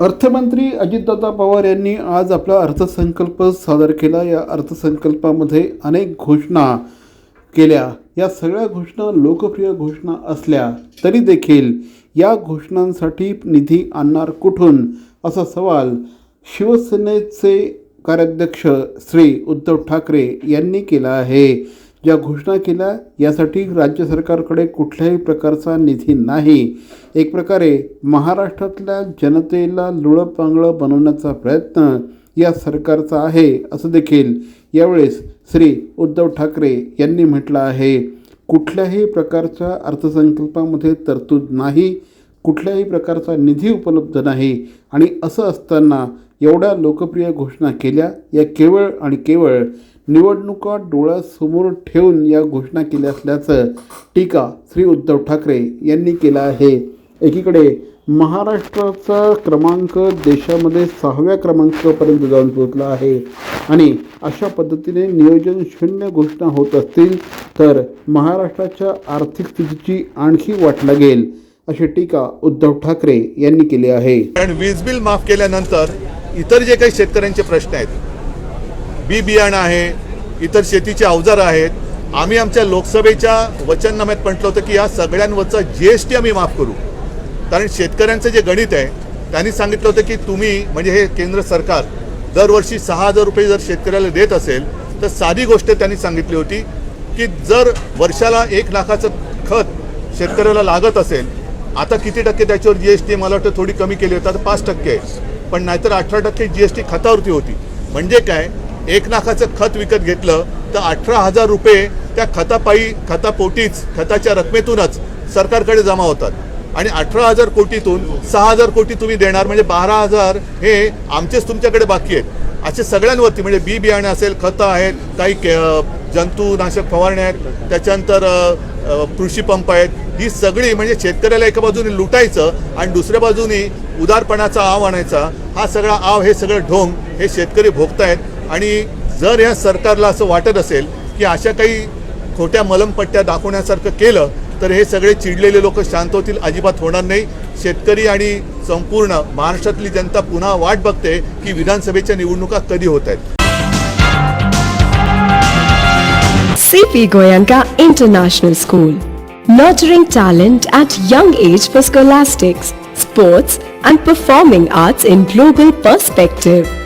अर्थमंत्री अजितदादा पवार यांनी आज आपला अर्थसंकल्प सादर केला. या अर्थसंकल्पामध्ये अनेक घोषणा केल्या. या सगळ्या घोषणा लोकप्रिय घोषणा असल्या तरी देखील या घोषणांसाठी निधी आणणार कुठून? असा सवाल शिवसेनेचे कार्याध्यक्ष श्री उद्धव ठाकरे यांनी केला आहे. ज्या घोषणा केल्या यासाठी राज्य सरकारकडे कुठल्याही प्रकारचा निधी नाही. एक प्रकारे महाराष्ट्रातल्या जनतेला लुळपांगळं बनवण्याचा प्रयत्न या सरकारचा आहे असं देखील यावेळेस श्री उद्धव ठाकरे यांनी म्हटलं आहे. कुठल्याही प्रकारच्या अर्थसंकल्पामध्ये तरतूद नाही कुठल्याही प्रकारचा निधी उपलब्ध नाही आणि असं असताना एवढ्या लोकप्रिय घोषणा केल्या या केवळ आणि केवळ निवडणुका डोळ्यासमोर ठेवून या घोषणा केल्या असल्याचं टीका श्री उद्धव ठाकरे यांनी केलं आहे. एकीकडे महाराष्ट्राचा क्रमांक देशामध्ये सहाव्या क्रमांकापर्यंत जाऊन पोहोचला आहे आणि अशा पद्धतीने नियोजन शून्य घोषणा होत असतील तर महाराष्ट्राच्या आर्थिक स्थितीची आणखी वाट लागेल अशी टीका उद्धव ठाकरे यांनी केली आहे. कारण वीज बिल माफ केल्यानंतर इतर जे काही शेतकऱ्यांचे प्रश्न आहेत बी बियाणं आहे इतर शेतीचे अवजार आहेत. आम्ही आमच्या लोकसभेच्या वचननाम्यात म्हटलं होतं की या सगळ्यांवरचा जी एस टी आम्ही माफ करू. कारण शेतकऱ्यांचं जे गणित आहे त्यांनी सांगितलं होतं की तुम्ही म्हणजे हे केंद्र सरकार दरवर्षी सहा हजार रुपये जर शेतकऱ्याला देत असेल तर साधी गोष्ट त्यांनी सांगितली होती की जर वर्षाला एक लाखाचं खत शेतकऱ्याला लागत असेल आता किती टक्के त्याच्यावर जी एस टी मला वाटतं थोडी कमी केली होती आता पाच टक्के आहे. पण नाहीतर अठरा टक्के जी एस टी खतावरती होती. म्हणजे काय? एक लाखाचं खत विकत घेतलं तर अठरा हजार रुपये त्या खतापायी खतापोटीच खताच्या रकमेतूनच सरकारकडे जमा होतात. आणि अठरा हजार कोटीतून सहा हजार कोटी तुम्ही देणार म्हणजे बारा हजार हे आमचेच तुमच्याकडे बाकी आहेत. असे सगळ्यांवरती म्हणजे बी बियाणे असेल खतं आहेत काही के जंतुनाशक फवारण्या आहेत त्याच्यानंतर कृषी पंप आहेत. ही सगळी म्हणजे शेतकऱ्याला एका बाजूने लुटायचं आणि दुसऱ्या बाजूने उदारपणाचा आव आणायचा. हा सगळा आव हे सगळं ढोंग हे शेतकरी भोगतायत. आणि जर या सरकारला असं वाटत असेल की अशा काही खोट्या मलमपट्ट्या दाखवण्यासारखं केलं तर हे सगळे चिडलेले लोक शांत होतील अजिबात होणार नाही. शेतकरी आणि संपूर्ण महाराष्ट्रातली जनता पुन्हा वाट बघते की विधानसभेच्या निवडणुका कधी होत आहेत. CP Goenka international school nurturing talent at young age for scholastics sports and performing arts in global perspective